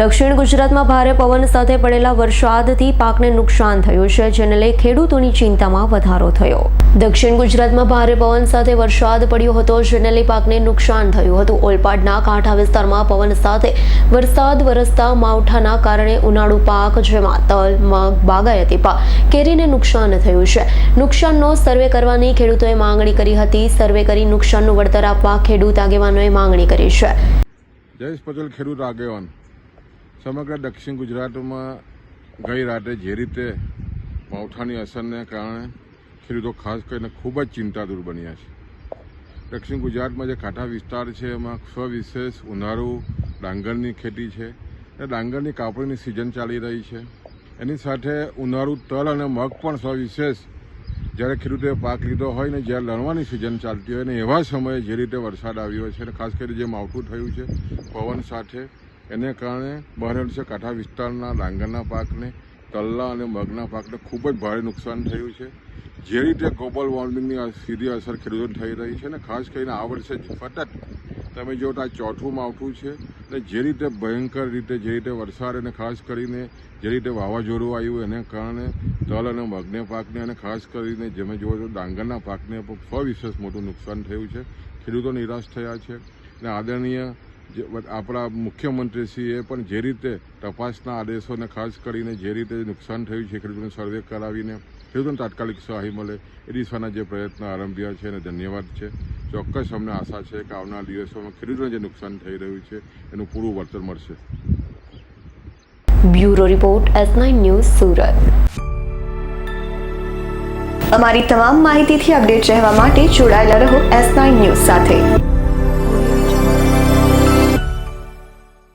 દક્ષિણ ગુજરાતમાં ભારે પવન સાથે પડેલા વરસાદથી પાકને નુકસાન થયું છે, જેને લઈ ખેડૂતોની ચિંતામાં વધારો થયો. દક્ષિણ ગુજરાતમાં ભારે પવન સાથે વરસાદ પડ્યો હતો, જેને લઈ પાકને નુકસાન થયું હતું. ઓલપાડના કાંઠા વિસ્તારમાં પવન સાથે વરસાદ વરસતા માવઠાના કારણે ઉનાળુ પાક, જેમાં તલ, મગ, બાગાયતી પાક કેરીને નુકસાન થયું છે. નુકસાનનો સર્વે કરવાની ખેડૂતોએ માંગણી કરી હતી. સર્વે કરી નુકસાનનું વળતર આપવા ખેડૂત આગેવાનોએ માંગણી કરી છે. જયેશ પટેલ, ખેડૂત આગેવાન. સમગ્ર દક્ષિણ ગુજરાતમાં ગઈ રાતે જે રીતે માવઠાની અસરને કારણે ખેડૂતો ખાસ કરીને ખૂબ જ ચિંતાતુર બન્યા છે. દક્ષિણ ગુજરાતમાં જે કાંઠા વિસ્તાર છે, એમાં સવિશેષ ઉનાળુ, ડાંગરની ખેતી છે. અને ડાંગરની કાપણીની સિઝન ચાલી રહી છે. એની સાથે ઉનાળુ તલ અને મગ પણ સવિશેષ જ્યારે ખેડૂતોએ પાક લીધો હોય ને જ્યારે લણવાની સિઝન ચાલતી હોય ને એવા સમયે જે રીતે વરસાદ આવ્યો છે અને ખાસ કરીને જે માવઠું થયું છે, પવન સાથે એને કારણે બહાર છે કાંઠા વિસ્તારના, ડાંગરના પાકને, તલના અને મગના પાકને ખૂબ જ ભારે નુકસાન થયું છે. જે રીતે ગ્લોબલ વોર્મિંગની સીધી અસર ખેડૂતોને થઈ રહી છે ને ખાસ કરીને આ વર્ષે સતત તમે જો આ ચોથું માવઠું છે ને જે રીતે ભયંકર રીતે, જે રીતે વરસાદ અને ખાસ કરીને જે રીતે વાવાઝોડું આવ્યું એને કારણે તલ અને મગને પાકને અને ખાસ કરીને જેમે જુઓ તો ડાંગરના પાકને પણ સવિશેષ મોટું નુકસાન થયું છે. ખેડૂતો નિરાશ થયા છે અને આદરણીય આપણા મુખ્યમંત્રીશ્રીએ પણ જે રીતે તપાસના આદેશોને ખાસ કરીને જે રીતે નુકસાન થયું છે, ખેડૂતોને સર્વે કરાવીને ખેડૂતોને તાત્કાલિક સહાય મળે એ દિશાના જે પ્રયત્નો આરંભ્યા છે એને ધન્યવાદ છે. ચોક્કસ અમને આશા છે કે આવનાર દિવસોમાં ખેડૂતોને જે નુકસાન થઈ રહ્યું છે, એનું પૂરું વળતર મળશે. Bureau report S nine news Surat. અમારી તમામ માહિતીથી અપડેટ રહેવા માટે જોડાયેલા રહો એસ ન્યૂઝ સાથે.